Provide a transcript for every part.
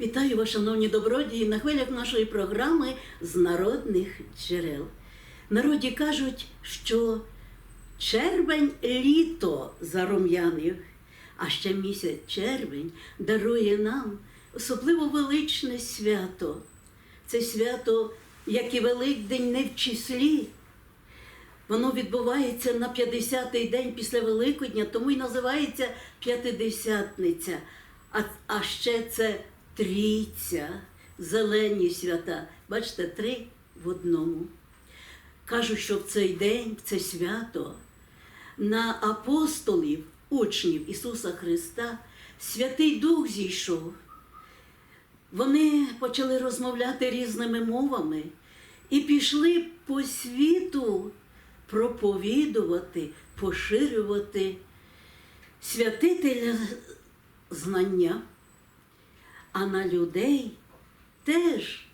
Вітаю вас, шановні добродії, на хвилях нашої програми з народних джерел. Народі кажуть, що червень літо зарум'янив, а ще місяць червень дарує нам особливо величне свято. Це свято, як і Великдень, не в числі. Воно відбувається на 50-й день після Великодня, тому й називається П'ятидесятниця. А, а ще це трійця, зелені свята. Бачите, три в одному. Кажуть, що в цей день, в це свято, на апостолів, учнів Ісуса Христа, Святий Дух зійшов. Вони почали розмовляти різними мовами і пішли по світу проповідувати, поширювати святителя знання, а на людей теж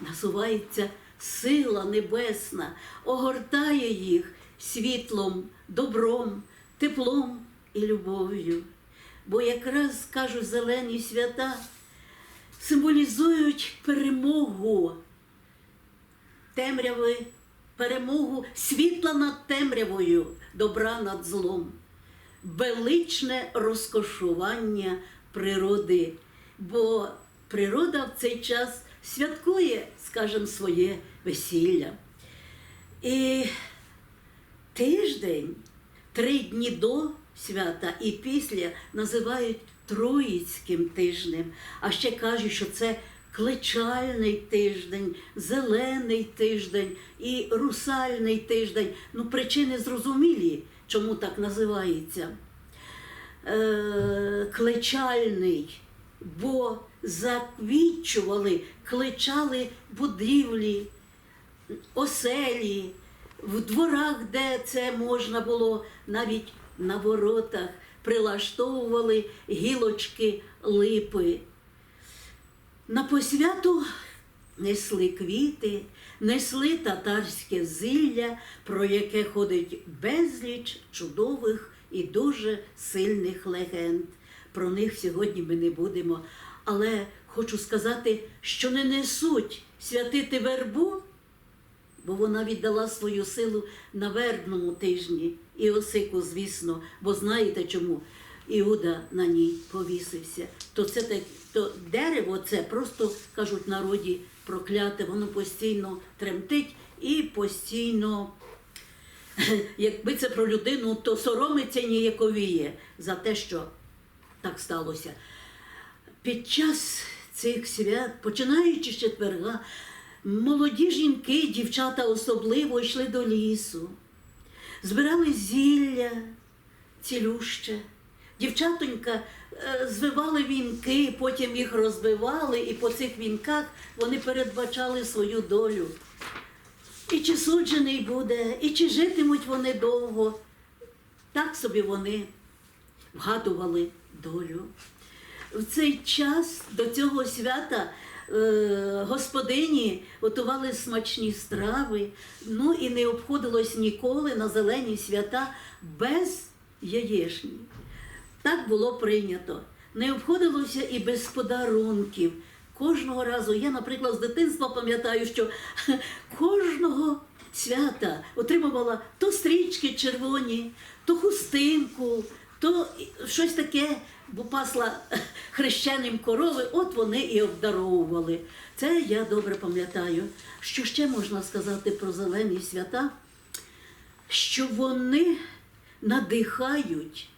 насувається сила небесна, огортає їх світлом, добром, теплом і любов'ю. Бо якраз кажуть зелені свята символізують перемогу темряви, перемогу світла над темрявою, добра над злом, величне розкошування природи, бо природа в цей час святкує, скажімо, своє весілля. І тиждень, три дні до свята і після називають Троїцьким тижнем. А ще кажуть, що це клечальний тиждень, зелений тиждень і русальний тиждень. Ну, причини зрозумілі, чому так називається. Е, клечальний, бо заквічували, клечали будівлі, оселі, в дворах, де це можна було, навіть на воротах прилаштовували гілочки липи. На посвяту несли квіти, несли татарське зілля, про яке ходить безліч чудових і дуже сильних легенд. Про них сьогодні ми не будемо. Але хочу сказати, що не несуть святити вербу, бо вона віддала свою силу на вербному тижні. І осику, звісно, бо знаєте чому? Іуда на ній повісився. То це так, то дерево це просто кажуть народі прокляте, воно постійно тремтить і постійно, якби це про людину, то соромиться ніяковіє за те, що так сталося. Під час цих свят, починаючи з четверга, молоді жінки, дівчата особливо йшли до лісу, збирали зілля цілюще. Дівчатонька е, звивали вінки, потім їх розбивали, і по цих вінках вони передбачали свою долю. І чи суджений буде, і чи житимуть вони довго. Так собі вони вгадували долю. В цей час до цього свята е, господині готували смачні страви, ну і не обходилось ніколи на зелені свята без яєшні. Так було прийнято. Не обходилося і без подарунків. Кожного разу, я, наприклад, з дитинства пам'ятаю, що кожного свята отримувала то стрічки червоні, то хустинку, то щось таке, бо пасла хрещеним корови, от вони і обдаровували. Це я добре пам'ятаю. Що ще можна сказати про зелені свята? Що вони надихають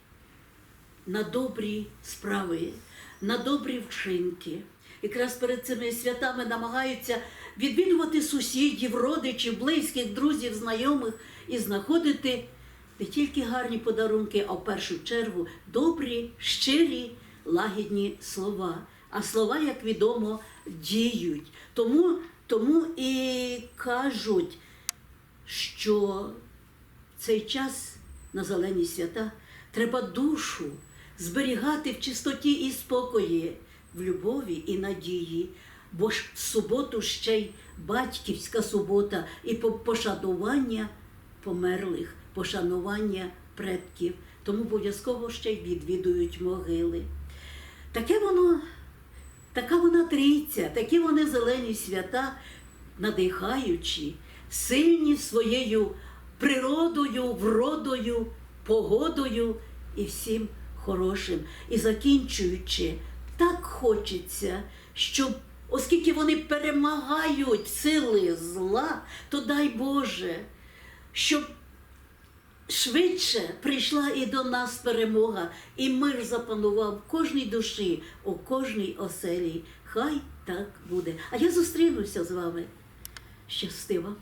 на добрі справи, на добрі вчинки. Якраз перед цими святами намагаються відвідувати сусідів, родичів, близьких, друзів, знайомих і знаходити не тільки гарні подарунки, а в першу чергу добрі, щирі, лагідні слова. А слова, як відомо, діють. Тому, тому і кажуть, що цей час на зелені свята треба душу зберігати в чистоті і спокої, в любові і надії. Бо ж в суботу ще й батьківська субота і пошанування померлих, пошанування предків. Тому обов'язково ще й відвідують могили. таке воно, така вона трійця, такі вони зелені свята, надихаючі, сильні своєю природою, вродою, погодою і всім хорошим. І закінчуючи, так хочеться, щоб, оскільки вони перемагають сили зла, то дай Боже, щоб швидше прийшла і до нас перемога, і мир запанував в кожній душі, у кожній оселі. Хай так буде. А я зустрінуся з вами. Щастива!